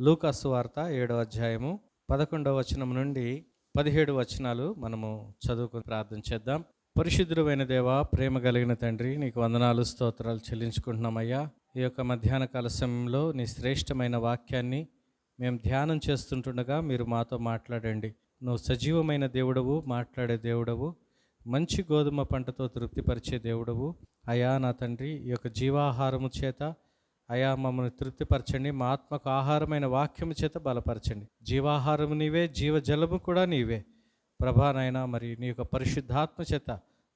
లూకాసు వార్త ఏడవ అధ్యాయము పదకొండవ వచనం నుండి పదిహేడు వచనాలు మనము చదువుకుని ప్రార్థన చేద్దాం. పరిశుద్ధుడైన దేవ ప్రేమ కలిగిన తండ్రి నీకు వందనాలు స్తోత్రాలు చెల్లించుకుంటున్నామయ్యా ఈ యొక్క మధ్యాహ్న కాల సమయంలో నీ శ్రేష్టమైన వాక్యాన్ని మేము ధ్యానం చేస్తుంటుండగా మీరు మాతో మాట్లాడండి. నువ్వు సజీవమైన దేవుడవు మాట్లాడే దేవుడవు మంచి గోధుమ పంటతో తృప్తిపరిచే దేవుడవు. అయా నా తండ్రి ఈ యొక్క జీవాహారము చేత అయా మమ్మల్ని తృప్తిపరచండి. మా ఆత్మకు ఆహారమైన వాక్యము చేత బలపరచండి. జీవాహారము నీవే జీవజలము కూడా నీవే. ప్రభానైనా మరి నీ యొక్క పరిశుద్ధాత్మ చేత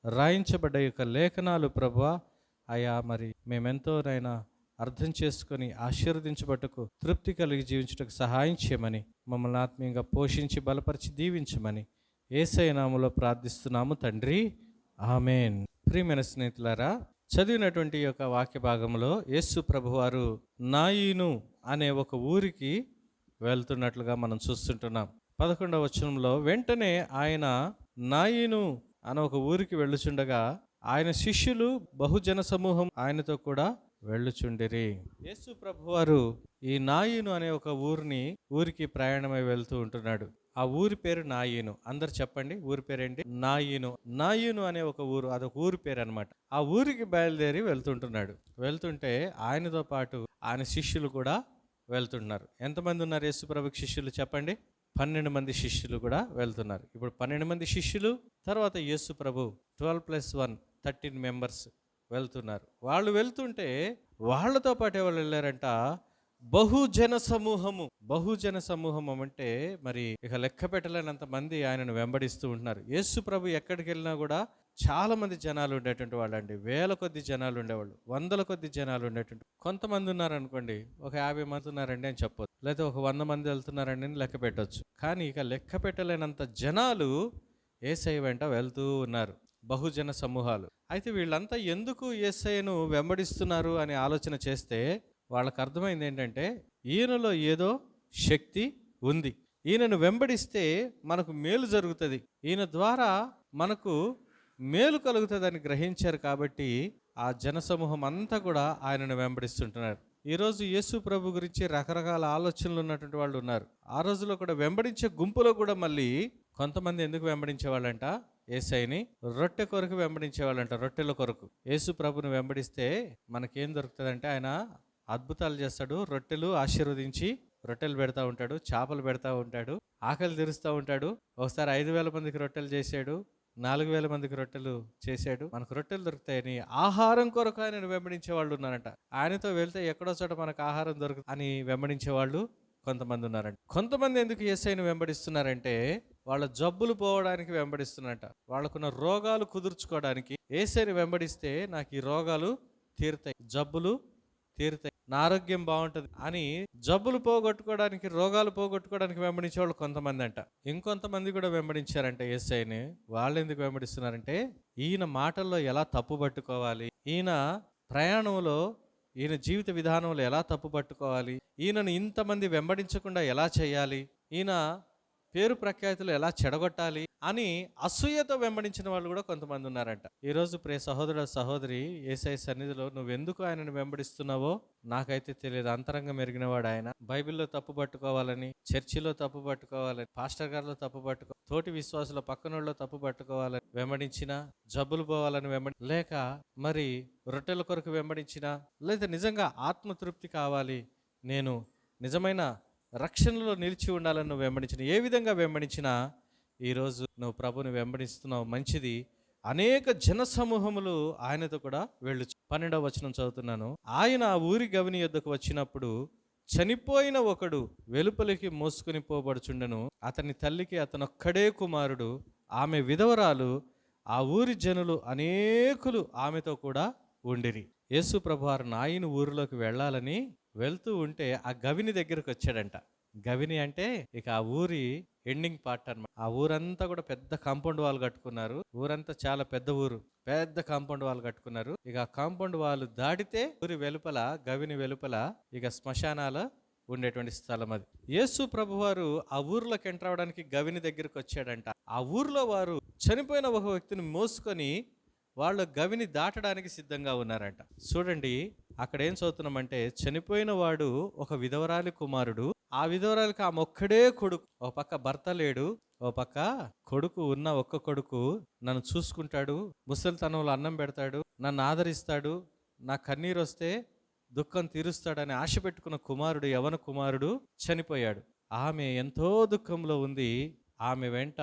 రాయించబడ్డ యొక్క లేఖనాలు ప్రభా అయా మరి మేమెంతోనైనా అర్థం చేసుకొని ఆశీర్వదించబట్టుకు తృప్తి కలిగి జీవించుటకు సహాయం చేయమని మమ్మల్ని ఆత్మీయంగా పోషించి బలపరిచి దీవించమని ఏసైనాములో ప్రార్థిస్తున్నాము తండ్రి. ఆమెన్. ప్రియమైన స్నేహితులారా చదివినటువంటి యొక్క వాక్య భాగంలో యేసు ప్రభువారు నాయిను అనే ఒక ఊరికి వెళ్తున్నట్లుగా మనం చూస్తుంటున్నాం. పదకొండవ వచనంలో వెంటనే ఆయన నాయిను అనే ఒక ఊరికి వెళ్ళుచుండగా ఆయన శిష్యులు బహుజన సమూహం ఆయనతో కూడా వెళ్ళుచుండిరి. యేసు ప్రభువారు ఈ నాయిను అనే ఒక ఊరిని ఊరికి ప్రయాణమై వెళ్తూ ఉంటున్నాడు. ఆ ఊరి పేరు నాయిను. అందరు చెప్పండి ఊరి పేరేంటి? నాయిను. నాయిను అనే ఒక ఊరు అదొక ఊరి పేరు అనమాట ఆ ఊరికి బయలుదేరి వెళ్తుంటున్నాడు. వెళ్తుంటే ఆయనతో పాటు ఆయన శిష్యులు కూడా వెళ్తున్నారు. ఎంతమంది ఉన్నారు యేసుప్రభుకి శిష్యులు చెప్పండి? పన్నెండు మంది శిష్యులు కూడా వెళ్తున్నారు. ఇప్పుడు పన్నెండు మంది శిష్యులు తర్వాత యేసు ప్రభు twelve plus one thirteen members వెళ్తున్నారు. వాళ్ళు వెళ్తుంటే వాళ్ళతో పాటు ఎవరు వెళ్ళారంట. బహుజన సమూహము బహుజన సమూహము అంటే మరి ఇక లెక్క పెట్టలేనంత మంది ఆయనను వెంబడిస్తూ ఉంటున్నారు. యేసు ప్రభు ఎక్కడికి వెళ్ళినా కూడా చాలా మంది జనాలు ఉండేటువంటి వాళ్ళండి. వేల కొద్ది జనాలు ఉండేవాళ్ళు. వందల కొద్ది జనాలు ఉండేటువంటి కొంతమంది ఉన్నారనుకోండి ఒక యాభై మంది ఉన్నారండి అని చెప్పొచ్చు. లేదా ఒక వంద మంది వెళ్తున్నారండి అని లెక్క పెట్టొచ్చు. కానీ ఇక లెక్క పెట్టలేనంత జనాలు ఏసై వెంట వెళ్తూ ఉన్నారు. బహుజన సమూహాలు అయితే వీళ్ళంతా ఎందుకు ఏసైను వెంబడిస్తున్నారు అని ఆలోచన చేస్తే వాళ్ళకి అర్థమైంది ఏంటంటే ఈయనలో ఏదో శక్తి ఉంది. ఈయనను వెంబడిస్తే మనకు మేలు జరుగుతుంది. ఈయన ద్వారా మనకు మేలు కలుగుతుందని గ్రహించారు కాబట్టి ఆ జనసమూహం అంతా కూడా ఆయనను వెంబడిస్తుంటున్నారు. ఈరోజు యేసు ప్రభు గురించి రకరకాల ఆలోచనలు ఉన్నటువంటి వాళ్ళు ఉన్నారు. ఆ రోజులో కూడా వెంబడించే గుంపులో కూడా మళ్ళీ కొంతమంది ఎందుకు వెంబడించేవాళ్ళంట? ఏసైని రొట్టె కొరకు వెంబడించేవాళ్ళంట రొట్టెల కొరకు. యేసు ప్రభుని వెంబడిస్తే మనకేం దొరుకుతుందంటే ఆయన అద్భుతాలు చేస్తాడు. రొట్టెలు ఆశీర్వదించి రొట్టెలు పెడతా ఉంటాడు. చేపలు పెడతా ఉంటాడు. ఆకలి తెరుస్తూ ఉంటాడు. ఒకసారి ఐదు వేల మందికి రొట్టెలు చేశాడు. నాలుగు వేల మందికి రొట్టెలు చేశాడు. మనకు రొట్టెలు దొరుకుతాయని ఆహారం కొరకు ఆయన వెంబడించే వాళ్ళు ఉన్నారంట. ఆయనతో వెళ్తే ఎక్కడో చోట మనకు ఆహారం దొరుకు అని వెంబడించే వాళ్ళు కొంతమంది ఉన్నారంట. కొంతమంది ఎందుకు ఎస్ఐని వెంబడిస్తున్నారంటే వాళ్ళ జబ్బులు పోవడానికి వెంబడిస్తున్నారంట. వాళ్ళకున్న రోగాలు కుదుర్చుకోవడానికి ఏసైని వెంబడిస్తే నాకు ఈ రోగాలు తీరుతాయి. జబ్బులు తీరుతాయి. నా ఆరోగ్యం బాగుంటుంది అని జబ్బులు పోగొట్టుకోవడానికి రోగాలు పోగొట్టుకోవడానికి వెంబడించే వాళ్ళు కొంతమంది అంట ఇంకొంతమంది కూడా వెంబడించారంట ఏసైని. వాళ్ళు ఎందుకు వెంబడిస్తున్నారంటే ఈయన మాటల్లో ఎలా తప్పు పట్టుకోవాలి ఈయన ప్రయాణంలో ఈయన జీవిత విధానంలో ఎలా తప్పు పట్టుకోవాలి ఈయనను ఇంతమంది వెంబడించకుండా ఎలా చేయాలి ఈయన పేరు ప్రఖ్యాతులు ఎలా చెడగొట్టాలి అని అసూయతో వెంబడించిన వాళ్ళు కూడా కొంతమంది ఉన్నారంట. ఈరోజు ప్రే సహోదరుడు సహోదరి ఏసఐ సన్నిధిలో నువ్వెందుకు ఆయనను వెంబడిస్తున్నావో నాకైతే తెలియదు. అంతరంగం మెరిగినవాడు ఆయన. బైబిల్లో తప్పు పట్టుకోవాలని చర్చిలో తప్పు పట్టుకోవాలని పాస్టర్ గారిలో తప్పు పట్టుకో తోటి విశ్వాసుల పక్కనోళ్ళలో తప్పు పట్టుకోవాలని వెంబడించిన జబ్బులు పోవాలని వెంబడి లేక మరి రొట్టెల కొరకు వెంబడించిన లేదా నిజంగా ఆత్మతృప్తి కావాలి నేను నిజమైన రక్షణలో నిలిచి ఉండాలని నువ్వు వెంబడించిన ఏ విధంగా వెంబడించినా ఈరోజు నువ్వు ప్రభుని వెంబడిస్తున్నావు మంచిది. అనేక జన సమూహములు ఆయనతో కూడా వెళ్ళు. పన్నెండవ వచనం చదువుతున్నాను. ఆయన ఆ ఊరి గవిని యొద్దకు వచ్చినప్పుడు చనిపోయిన ఒకడు వెలుపలికి మోసుకుని పోబడుచుండెను. అతని తల్లికి అతనొక్కడే కుమారుడు ఆమె విధవరాలు ఆ ఊరి జనులు అనేకులు ఆమెతో కూడా ఉండిరి. యేసు ప్రభువారు నాయన ఊరిలోకి వెళ్ళాలని వెళ్తూ ఉంటే ఆ గవిని దగ్గరకు వచ్చాడంట గవిని అంటే ఇక ఆ ఊరి ఎండింగ్ పార్ట్ అనమాట ఆ ఊరంతా కూడా పెద్ద కాంపౌండ్ వాల్ కట్టుకున్నారు. ఊరంతా చాలా పెద్ద ఊరు. పెద్ద కాంపౌండ్ వాల్ కట్టుకున్నారు. ఇక ఆ కాంపౌండ్ వాల్ దాటితే ఊరి వెలుపల గవిని వెలుపల ఇక శ్మశానాల ఉండేటువంటి స్థలం అది. యేసు ప్రభువారు ఆ ఊర్లోకి ఎంటర్ అవడానికి గవిని దగ్గరికి వచ్చాడంట ఆ ఊర్లో వారు చనిపోయిన ఒక వ్యక్తిని మోసుకొని వాళ్ళు గవిని దాటడానికి సిద్ధంగా ఉన్నారంట. చూడండి అక్కడ ఏం చదువుతున్నామంటే చనిపోయిన వాడు ఒక విధవరాలి కుమారుడు ఆ విధవరాలికి ఆమె ఒక్కడే కొడుకు. ఓ పక్క భర్త లేడు ఓ పక్క కొడుకు ఉన్న ఒక్క కొడుకు నన్ను చూసుకుంటాడు ముసలితనంలో అన్నం పెడతాడు నన్ను ఆదరిస్తాడు నా కన్నీరు వస్తే దుఃఖం తీరుస్తాడని ఆశ పెట్టుకున్న కుమారుడు యవన కుమారుడు చనిపోయాడు. ఆమె ఎంతో దుఃఖంలో ఉంది ఆమె వెంట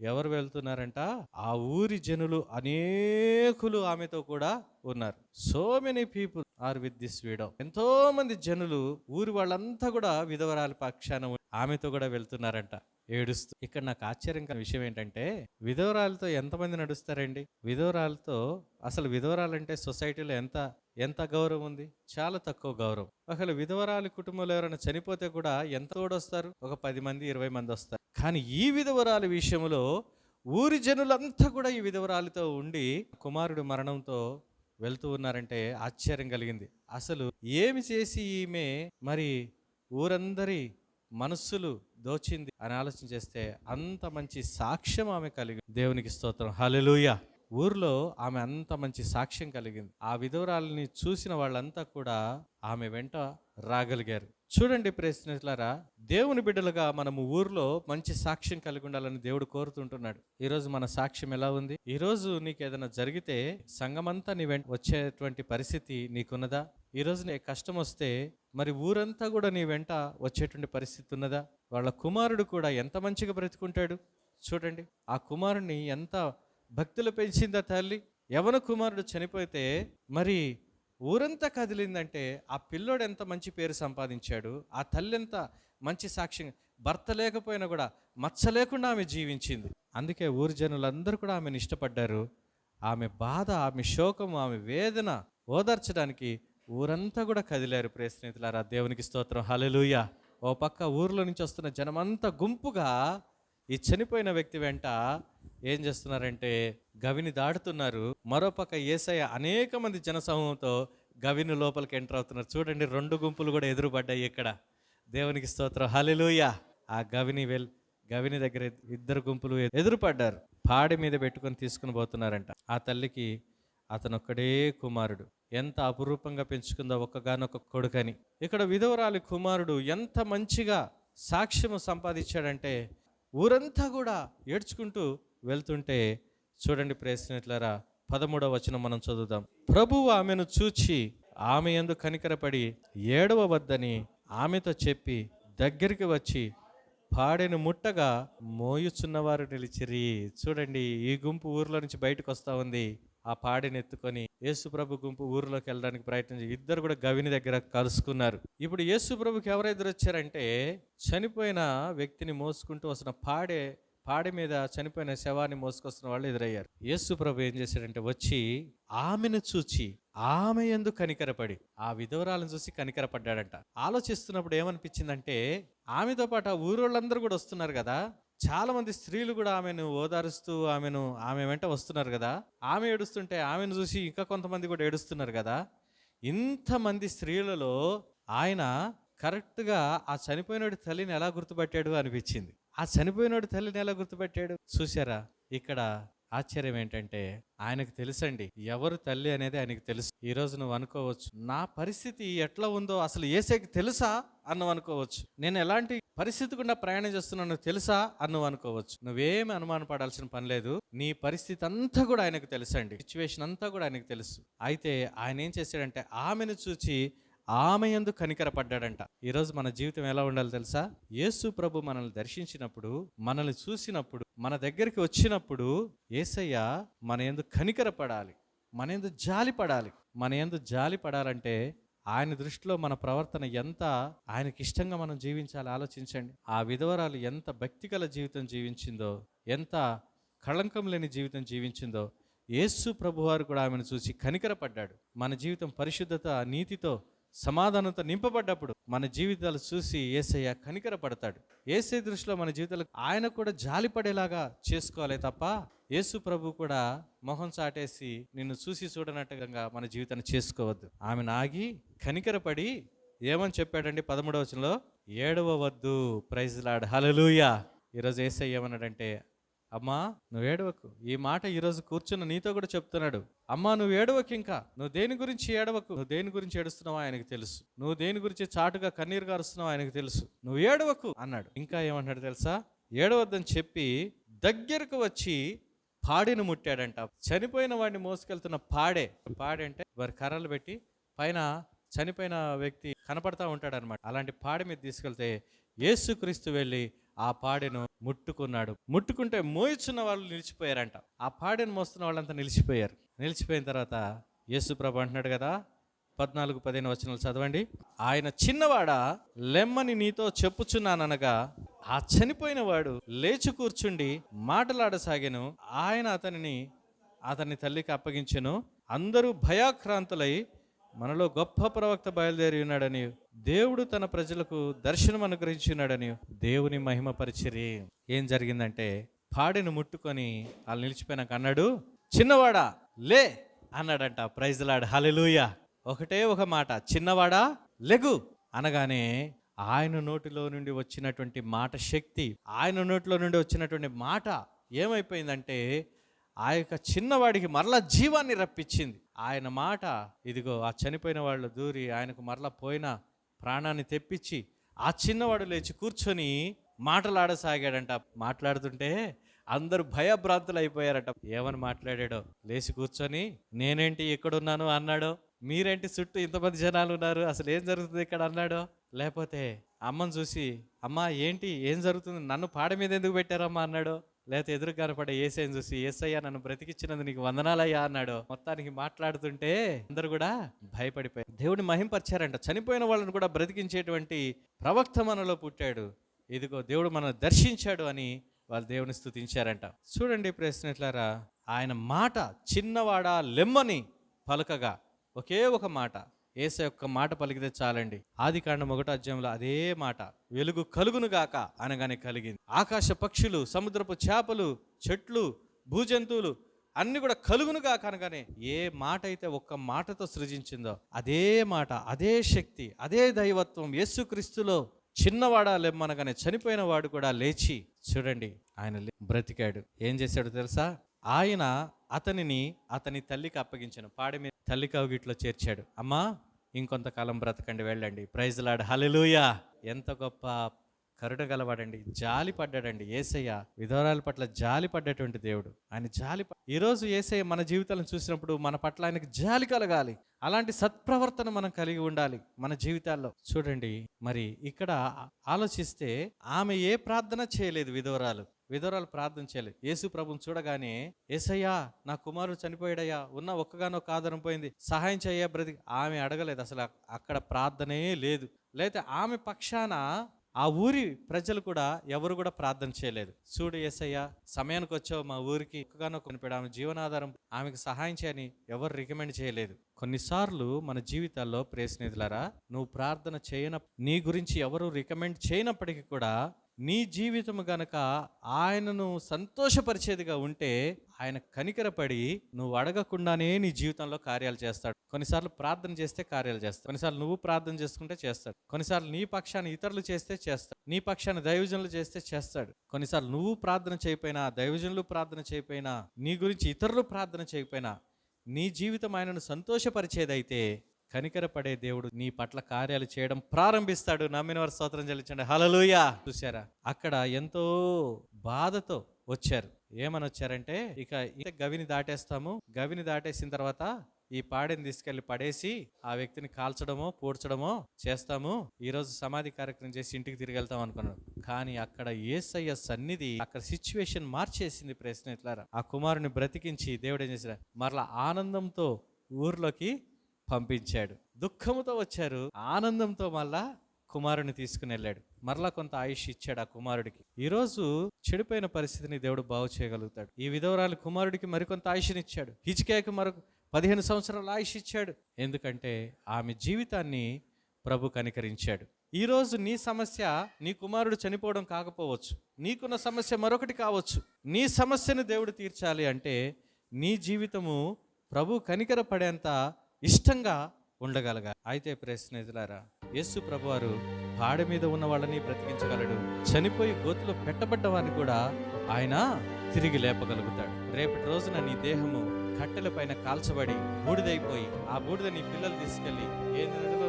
ఎవరు వెళ్తున్నారంట? ఆ ఊరి జనులు అనేకులు ఆమెతో కూడా ఉన్నారు. So many people are with this widow. ఎంతో మంది జనులు ఊరి వాళ్ళంతా కూడా విధవరాలి పక్షాన ఆమెతో కూడా వెళ్తున్నారంట ఏడుస్తూ. ఇక్కడ నాకు ఆశ్చర్యం విషయం ఏంటంటే విధవరాలతో ఎంతమంది నడుస్తారండి? విధవరాలతో అసలు విధవరాలంటే సొసైటీలో ఎంత ఎంత గౌరవం ఉంది? చాలా తక్కువ గౌరవం. ఒకవేళ విధవరాలు కుటుంబంలో ఎవరైనా చనిపోతే కూడా ఎంత తోడొస్తారు? ఒక పది మంది ఇరవై మంది వస్తారు. కానీ ఈ విధవరాలు విషయంలో ఊరి జనులంతా కూడా ఈ విధవరాలతో ఉండి కుమారుడు మరణంతో వెళ్తూ ఉన్నారంటే ఆశ్చర్యం కలిగింది. అసలు ఏమి చేసి ఈమె మరి ఊరందరి మనస్సులు దోచింది అని ఆలోచన చేస్తే అంత మంచి సాక్ష్యం ఆమె కలిగి దేవునికి స్తోత్రం. హల్లెలూయా. ఊర్లో ఆమె అంత మంచి సాక్ష్యం కలిగింది. ఆ విధవరాలని చూసిన వాళ్ళంతా కూడా ఆమె వెంట రాగలిగారు. చూడండి ప్రశ్నలారా దేవుని బిడ్డలుగా మనము ఊర్లో మంచి సాక్ష్యం కలిగి ఉండాలని దేవుడు కోరుతుంటున్నాడు. ఈరోజు మన సాక్ష్యం ఎలా ఉంది? ఈరోజు నీకు ఏదైనా జరిగితే సంఘమంతా నీ వెంట వచ్చేటువంటి పరిస్థితి నీకున్నదా? ఈరోజు నీ కష్టం వస్తే మరి ఊరంతా కూడా నీ వెంట వచ్చేటువంటి పరిస్థితి ఉన్నదా? వాళ్ళ కుమారుడు కూడా ఎంత మంచిగా బ్రతుకుంటాడు? చూడండి ఆ కుమారుణ్ణి ఎంత భక్తులు పెంచిందా తల్లి? ఎవరి కుమారుడు చనిపోతే మరి ఊరంతా కదిలిందంటే ఆ పిల్లోడు ఎంత మంచి పేరు సంపాదించాడు? ఆ తల్లి ఎంత మంచి సాక్ష్యం? భర్త లేకపోయినా కూడా మచ్చ లేకుండా ఆమె జీవించింది. అందుకే ఊరి జనులందరూ కూడా ఆమెను ఇష్టపడ్డారు. ఆమె బాధ ఆమె శోకం ఆమె వేదన ఓదార్చడానికి ఊరంతా కూడా కదిలారు ప్రే స్నేహితులారా. దేవునికి స్తోత్రం. హలలుయ ఓ పక్క ఊర్లో నుంచి వస్తున్న జనమంతా గుంపుగా ఈ చనిపోయిన వ్యక్తి వెంట ఏం చేస్తున్నారంటే గవిని దాడుతున్నారు. మరోపక్క ఏసయ్య అనేక మంది జనసమూహంతో గవిని లోపలికి ఎంటర్ అవుతున్నారు. చూడండి రెండు గుంపులు కూడా ఎదురుపడ్డాయి ఇక్కడ. దేవునికి స్తోత్రం. హల్లెలూయా. ఆ గవిని వెల్ గవిని దగ్గర ఇద్దరు గుంపులు ఎదురుపడ్డారు. పాడి మీద పెట్టుకొని తీసుకుని పోతున్నారంట. ఆ తల్లికి అతనొక్కడే కుమారుడు. ఎంత అపురూపంగా పెంచుకుందో ఒక్కగానొక్క కొడుకని. ఇక్కడ విధవరాలి కుమారుడు ఎంత మంచిగా సాక్ష్యము సంపాదించాడంటే ఊరంతా కూడా ఏడ్చుకుంటూ వెళ్తుంటే చూడండి ప్రేసినట్లరా పదమూడవ వచనం మనం చదువుదాం. ప్రభువు ఆమెను చూచి ఆమె ఎందు కనికరపడి ఏడవ వద్దని ఆమెతో చెప్పి దగ్గరికి వచ్చి పాడెను ముట్టగా మోయుచున్నవారు నిలిచిరి. చూడండి ఈ గుంపు ఊర్లో నుంచి బయటకు వస్తూ ఉంది. ఆ పాడిని ఎత్తుకొని యేసుప్రభు గుంపు ఊర్లోకి వెళ్ళడానికి ప్రయత్నం చేసి ఇద్దరు కూడా గవిని దగ్గర కలుసుకున్నారు. ఇప్పుడు యేసుప్రభుకి ఎవరెదురు వచ్చారంటే చనిపోయిన వ్యక్తిని మోసుకుంటూ వస్తున్న పాడే పాడి మీద చనిపోయిన శవాన్ని మోసుకొస్తున్న వాళ్ళు ఎదురయ్యారు. యేసు ప్రభు ఏం చేశాడంటే వచ్చి ఆమెను చూచి ఆమె ఎందు కనికరపడి ఆ విధవరాలను చూసి కనికరపడ్డాడంట. ఆలోచిస్తున్నప్పుడు ఏమనిపించిందంటే ఆమెతో పాటు ఆ ఊరోళ్ళందరూ కూడా వస్తున్నారు కదా చాలామంది స్త్రీలు కూడా ఆమెను ఓదారుస్తూ ఆమెను ఆమె వెంట వస్తున్నారు కదా. ఆమె ఏడుస్తుంటే ఆమెను చూసి ఇంకా కొంతమంది కూడా ఏడుస్తున్నారు కదా. ఇంతమంది స్త్రీలలో ఆయన కరెక్ట్గా ఆ చనిపోయినోడి తల్లిని ఎలా గుర్తుపట్టాడు అనిపించింది. ఆ చనిపోయినోడి తల్లిని ఎలా గుర్తుపట్టాడు? చూసారా ఇక్కడ ఆశ్చర్యం ఏంటంటే ఆయనకు తెలుసండి ఎవరు తల్లి అనేది ఆయనకు తెలుసు. ఈ రోజు నువ్వు అనుకోవచ్చు నా పరిస్థితి ఎట్లా ఉందో అసలు ఏసేకి తెలుసా అన్నవు అనుకోవచ్చు. నేను ఎలాంటి పరిస్థితి గుండా ప్రయాణం చేస్తున్నాను తెలుసా అన్నవు అనుకోవచ్చు. నువ్వేమి అనుమాన పడాల్సిన పని లేదు. నీ పరిస్థితి అంతా కూడా ఆయనకు తెలుసండి. సిచ్యువేషన్ అంతా కూడా ఆయనకు తెలుసు. అయితే ఆయన ఏం చేశాడంటే ఆమెను చూచి ఆమె ఎందు కనికరపడ్డాడంట. ఈరోజు మన జీవితం ఎలా ఉండాలి తెలుసా? యేసు ప్రభు మనల్ని దర్శించినప్పుడు మనల్ని చూసినప్పుడు మన దగ్గరికి వచ్చినప్పుడు ఏసయ్య మన ఎందు కనికరపడాలి మన ఎందు జాలి పడాలి మన ఎందు జాలి పడాలంటే ఆయన దృష్టిలో మన ప్రవర్తన ఎంత ఆయనకి ఇష్టంగా మనం జీవించాలి ఆలోచించండి. ఆ విధవరాలు ఎంత భక్తిగల జీవితం జీవించిందో ఎంత కళంకం లేని జీవితం జీవించిందో యేసు ప్రభువారు కూడా ఆమెను చూసి కనికరపడ్డాడు. మన జీవితం పరిశుద్ధత నీతితో సమాధానంతో నింపబడ్డప్పుడు మన జీవితాలు చూసి ఏసయ్య కనికర పడతాడు ఏసై దృష్టిలో మన జీవితాలు ఆయన కూడా జాలి పడేలాగా చేసుకోవాలి తప్ప యేసు ప్రభు కూడా మొహం చాటేసి నిన్ను చూసి చూడనట్టుగా మన జీవితాన్ని చేసుకోవద్దు. ఆమె నాగి కనికరపడి ఏమని చెప్పాడండి పదమూడవ వచనంలో? ఏడవ వద్దు. Praise lord. హలలుయా ఈరోజు ఏసై ఏమన్నాడంటే అమ్మా నువ్వు ఏడవకు. ఈ మాట ఈరోజు కూర్చున్న నీతో కూడా చెప్తున్నాడు. అమ్మా నువ్వు ఏడవకు ఇంకా. నువ్వు దేని గురించి ఏడవకు? నువ్వు దేని గురించి ఏడుస్తున్నావో ఆయనకు తెలుసు. నువ్వు దేని గురించి చాటుగా కన్నీరు గారుస్తున్నావు ఆయనకు తెలుసు. నువ్వు ఏడవకు అన్నాడు. ఇంకా ఏమన్నాడు తెలుసా? ఏడవద్దని చెప్పి దగ్గరకు వచ్చి పాడిని ముట్టాడంట. చనిపోయిన వాడిని మోసుకెళ్తున్న పాడే. పాడే అంటే వారి కర్రలు పెట్టి పైన చనిపోయిన వ్యక్తి కనపడతా ఉంటాడనమాట అలాంటి పాడి మీద తీసుకెళ్తే యేసుక్రీస్తు వెళ్ళి ఆ పాడెను ముట్టుకున్నాడు. ముట్టుకుంటే మోయిచున్న వాళ్ళు నిలిచిపోయారంట. ఆ పాడెను మోస్తున్న వాళ్ళంతా నిలిచిపోయారు. నిలిచిపోయిన తర్వాత యేసుప్రభు అంటున్నాడు కదా పద్నాలుగు పదిహేను వచనాలు చదవండి. ఆయన చిన్నవాడా లెమ్మని నీతో చెప్పుచున్నాననగా ఆ చనిపోయిన వాడు లేచి కూర్చుండి మాటలాడసాగాను. ఆయన అతనిని అతని తల్లికి అప్పగించెను. అందరూ భయాక్రాంతులై మనలో గొప్ప ప్రవక్త బయలుదేరి ఉన్నాడని దేవుడు తన ప్రజలకు దర్శనం అనుగ్రహించున్నాడని దేవుని మహిమ పరిచర్య. ఏం జరిగిందంటే పాడిని ముట్టుకొని వాళ్ళు నిలిచిపోయినాక అన్నాడు చిన్నవాడా లే అన్నాడంట ప్రైజ్లాడ్ హలెలూయ ఒకటే ఒక మాట చిన్నవాడా లెగు అనగానే ఆయన నోటిలో నుండి వచ్చినటువంటి మాట శక్తి ఆయన నోటిలో నుండి వచ్చినటువంటి మాట ఏమైపోయిందంటే ఆ యొక్క చిన్నవాడికి మరలా జీవాన్ని రప్పించింది. ఆయన మాట ఇదిగో ఆ చనిపోయిన వాళ్ళు దూరి ఆయనకు మరలా పోయిన ప్రాణాన్ని తెప్పించి ఆ చిన్నవాడు లేచి కూర్చొని మాటలాడసాగాడంట. మాట్లాడుతుంటే అందరూ భయభ్రాంతులు అయిపోయారట ఏమని మాట్లాడాడో? లేచి కూర్చొని నేనేంటి ఎక్కడున్నాను అన్నాడో. మీరేంటి చుట్టూ ఇంతమంది జనాలు ఉన్నారు అసలు ఏం జరుగుతుంది ఇక్కడ? అన్నాడో. లేకపోతే అమ్మని చూసి అమ్మ ఏంటి? ఏం జరుగుతుంది? నన్ను పాడ మీద ఎందుకు పెట్టారమ్మా? అన్నాడో. లేకపోతే ఎదురు కనపడే ఏసైని చూసి ఏసయ్యా నన్ను బ్రతికిచ్చినందు నీకు వందనాలయ్యా అన్నాడు. మొత్తానికి మాట్లాడుతుంటే అందరు కూడా భయపడిపోయారు. దేవుడిని మహింపరిచారంట. చనిపోయిన వాళ్ళని కూడా బ్రతికించేటువంటి ప్రవక్త మనలో పుట్టాడు. ఇదిగో దేవుడు మనల్ని దర్శించాడు అని వాళ్ళు దేవుని స్థుతించారంట చూడండి ప్రశ్నట్లారా ఆయన మాట చిన్నవాడా లెమ్మని పలకగా ఒకే ఒక మాట. ఏస యొక్క మాట పలికితే చాలండి. ఆది కాండం ఒకటో అధ్యాయంలో అదే మాట వెలుగు కలుగును గాక అనగానే కలిగింది. ఆకాశ పక్షులు సముద్రపు చేపలు చెట్లు భూజంతువులు అన్ని కూడా కలుగును గాక అనగానే ఏ మాట అయితే ఒక్క మాటతో సృజించిందో అదే మాట అదే శక్తి అదే దైవత్వం యేసుక్రీస్తులో చిన్నవాడా లెమ్మనగానే చనిపోయిన వాడు కూడా లేచి చూడండి ఆయన బ్రతికాడు. ఏం చేశాడు తెలుసా? ఆయన అతనిని అతని తల్లికి అప్పగించాను. పాడి మీద తల్లి కౌగిట్లో చేర్చాడు. అమ్మా ఇంకొంతకాలం బ్రతకండి వెళ్ళండి. Praise lord. హలెలూయా ఎంత గొప్ప కరుణ గలవాడండి. జాలి పడ్డాడండి. ఏసయ్య విధవరాల పట్ల జాలి పడ్డటువంటి దేవుడు. ఆయన జాలి ఈరోజు ఏసయ్య మన జీవితాలను చూసినప్పుడు మన పట్ల ఆయనకు జాలి కలగాలి. అలాంటి సత్ప్రవర్తన మనం కలిగి ఉండాలి మన జీవితాల్లో. చూడండి మరి ఇక్కడ ఆలోచిస్తే ఆమె ఏ ప్రార్థన చేయలేదు విధవరాలు. విధవరాలు ప్రార్థన చేయలేదు యేసు ప్రభుని చూడగానే ఏసయ్యా నా కుమారుడు చనిపోయాడయ్యా ఉన్న ఒక్కగానో ఆధారం పోయింది సహాయం చేయ బ్రతి ఆమె అడగలేదు అసలు అక్కడ ప్రార్థనే లేదు. లేకపోతే ఆమె పక్షాన ఆ ఊరి ప్రజలు కూడా ఎవరు కూడా ప్రార్థన చేయలేదు. చూడు ఏసయ్య సమయానికి వచ్చావు మా ఊరికి ఒక్కగానో కొనిపెడు ఆమె జీవనాధారం ఆమెకు సహాయం చేయని ఎవరు రికమెండ్ చేయలేదు. కొన్నిసార్లు మన జీవితాల్లో ప్రియ నువ్వు ప్రార్థన చేయన నీ గురించి ఎవరు రికమెండ్ చేయనప్పటికీ కూడా నీ జీవితం గనక ఆయనను సంతోషపరిచేదిగా ఉంటే ఆయన కనికరపడి నువ్వు అడగకుండానే నీ జీవితంలో కార్యాలు చేస్తాడు. కొన్నిసార్లు ప్రార్థన చేస్తే కార్యాలు చేస్తాడు. కొన్నిసార్లు నువ్వు ప్రార్థన చేసుకుంటే చేస్తాడు. కొన్నిసార్లు నీ పక్షాన్ని ఇతరులు చేస్తే చేస్తాడు. నీ పక్షాన్ని దైవజనులు చేస్తే చేస్తాడు. కొన్నిసార్లు నువ్వు ప్రార్థన చేయకపోయినా దైవజనులు ప్రార్థన చేయకపోయినా నీ గురించి ఇతరులు ప్రార్థన చేయకపోయినా నీ జీవితం ఆయనను సంతోషపరిచేదైతే కనికరపడే దేవుడు నీ పట్ల కార్యాలు చేయడం ప్రారంభిస్తాడు. నమ్మిన వారు స్తోత్రం చెల్లించండి. హలలుయా చూసారా అక్కడ ఎంతో బాధతో వచ్చారు. ఏమని వచ్చారంటే ఇక గవిని దాటేస్తాము. గవిని దాటేసిన తర్వాత ఈ పాడెని తీసుకెళ్ళి పడేసి ఆ వ్యక్తిని కాల్చడమో పూడ్చడమో చేస్తాము. ఈ రోజు సమాధి కార్యక్రమం చేసి ఇంటికి తిరిగి వెళ్తాం అనుకున్నాడు. కానీ అక్కడ ఏసయ్య సన్నిధి అక్కడ సిచ్యువేషన్ మార్చేసింది ప్రశ్న ఆ కుమారుని బ్రతికించి దేవుడు ఏం చేసిన మరలా ఆనందంతో ఊర్లోకి పంపించాడు. దుఃఖముతో వచ్చారు. ఆనందంతో మళ్ళా కుమారుని తీసుకుని వెళ్ళాడు. మరలా కొంత ఆయుష్ ఇచ్చాడు ఆ కుమారుడికి. ఈరోజు చెడిపోయిన పరిస్థితిని దేవుడు బాగు చేయగలుగుతాడు. ఈ విధవరాలు కుమారుడికి మరికొంత ఆయుష్నిచ్చాడు హిజ్కియాకి మరొక పదిహేను సంవత్సరాల ఆయుష్ ఇచ్చాడు. ఎందుకంటే ఆమె జీవితాన్ని ప్రభు కనికరించాడు. ఈరోజు నీ సమస్య నీ కుమారుడు చనిపోవడం కాకపోవచ్చు. నీకున్న సమస్య మరొకటి కావచ్చు. నీ సమస్యను దేవుడు తీర్చాలి అంటే నీ జీవితము ప్రభు కనికర పడేంత ఇష్టంగా ఉండగలగా. అయితే ప్రియ యేసు ప్రభువారు పాడ మీద ఉన్న వాళ్ళని బ్రతికించగలడు. చనిపోయి గోతులో పెట్టబడ్డ వారిని కూడా ఆయన తిరిగి లేపగలుగుతాడు. రేపటి రోజున నీ దేహము కట్టెల పైన కాల్చబడి బూడిదైపోయి ఆ బూడిద నీ పిల్లలు తీసుకెళ్ళి ఏ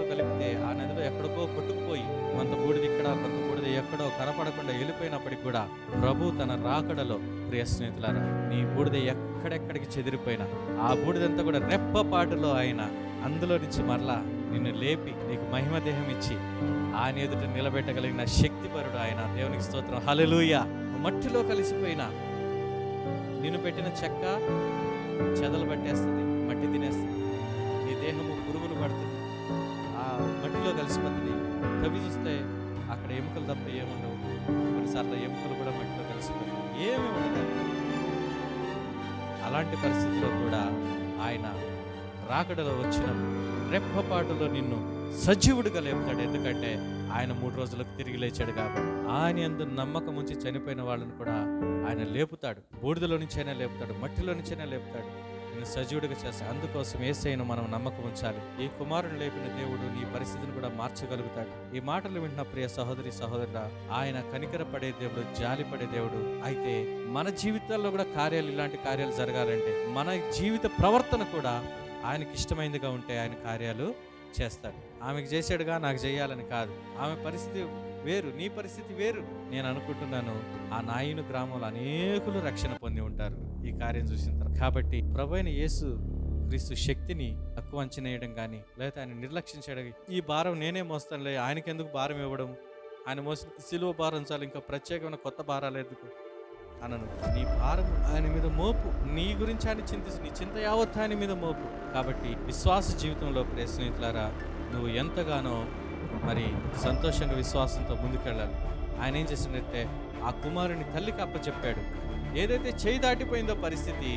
కలిపితే ఆ నదిలో ఎక్కడికో కొట్టుకుపోయి కొంత బూడిది ఇక్కడ కొంత బూడిద ఎక్కడో కనపడకుండా వెళ్ళిపోయినప్పటికి కూడా ప్రభు తన రాకడలో ప్రియ స్నేహితులారా నీ బూడిద ఎక్కడెక్కడికి చెదిరిపోయినా ఆ బూడిదంతా కూడా రెప్పపాటులో ఆయన అందులో నుంచి మరలా నిన్ను లేపి నీకు మహిమ దేహం ఇచ్చి ఆయన ఎదుట నిలబెట్టగలిగిన శక్తిపరుడు ఆయన. దేవునికి స్తోత్రం. హలలుయ మట్టిలో కలిసిపోయిన నిన్ను పెట్టిన చెక్క చెదలు పట్టేస్తుంది మట్టి తినేస్తుంది. నీ దేహము పురుగులు పడుతుంది. కలిసిపోతుంది. కవి చూస్తే అక్కడ ఎముకలు తప్ప ఏముండవు. కొన్నిసార్లు ఎముకలు కూడా మట్టిలో కలిసిపోయి ఏమి ఉండదు. అలాంటి పరిస్థితిలో కూడా ఆయన రాకడలో వచ్చిన రెప్పపాటులో నిన్ను సజీవుడిగా లేపుతాడు. ఎందుకంటే ఆయన మూడు రోజులకు తిరిగి లేచాడు కాబట్టి. ఆయన ఎందు నమ్మకం ఉంచి చనిపోయిన వాళ్ళని కూడా ఆయన లేపుతాడు. బూడిదలో నుంచైనా లేపుతాడు. మట్టిలో నుంచైనా లేపుతాడు. నేను సజీవుడిగా చేస్తాడు అందుకోసం ఏసైను మనం నమ్మకం ఉంచాలి. ఈ కుమారుడు లేపిన దేవుడు నీ పరిస్థితిని కూడా మార్చగలుగుతాడు. ఈ మాటలు వింటున్న ప్రియ సహోదరి సహోదరుడా ఆయన కనికర పడే దేవుడు జాలి పడే దేవుడు. అయితే మన జీవితాల్లో కూడా కార్యాలు ఇలాంటి కార్యాలు జరగాలంటే మన జీవిత ప్రవర్తన కూడా ఆయనకి ఇష్టమైనదిగా ఉంటే ఆయన కార్యాలు చేస్తాడు. ఆమెకు చేశాడుగా నాకు చేయాలని కాదు. ఆమె పరిస్థితి వేరు నీ పరిస్థితి వేరు. నేను అనుకుంటున్నాను ఆ నాయను గ్రామంలో అనేకులు రక్షణ పొంది ఉంటారు ఈ కార్యం చూసిన తర్వాత. కాబట్టి ప్రభు యేసు క్రీస్తు శక్తిని తక్కువ అంచనేయడం కానీ లేదా ఆయన నిర్లక్ష్యం చేయడం ఈ భారం నేనే మోస్తానులే ఆయనకి ఎందుకు భారం ఇవ్వడం? ఆయన మోసిన సిలువ భారం చాలు ఇంకా ప్రత్యేకమైన కొత్త భారాలు ఎందుకు? అనను నీ భారం ఆయన మీద మోపు నీ గురించి ఆయన చింతిస్తు నీ చింత యావత్ ఆయన మీద మోపు. కాబట్టి విశ్వాస జీవితంలో ప్రయత్నితులారా నువ్వు ఎంతగానో మరి సంతోషంగా విశ్వాసంతో ముందుకెళ్ళాలి. ఆయన ఏం చేసినట్టే ఆ కుమారుని తల్లికి అప్పచెప్పాడు. ఏదైతే చేయి దాటిపోయిందో పరిస్థితి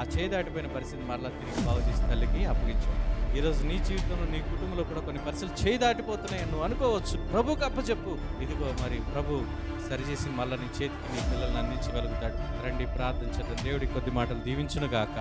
ఆ చేయి దాటిపోయిన పరిస్థితి మరలా తిరిగి బాగు చేసి తల్లికి అప్పగించాడు. ఈరోజు నీ జీవితంలో నీ కుటుంబంలో కూడా కొన్ని పరిస్థితులు చేయి దాటిపోతున్నాయి. నువ్వు అనుకోవచ్చు ప్రభుకి అప్పచెప్పు. ఇదిగో మరి ప్రభు సరిచేసి మళ్ళీ నీ చేతికి నీ పిల్లల్ని అందించగలుగుతాడు. రండి ప్రార్థించడం దేవుడి కొద్ది మాటలు దీవించునుగాక.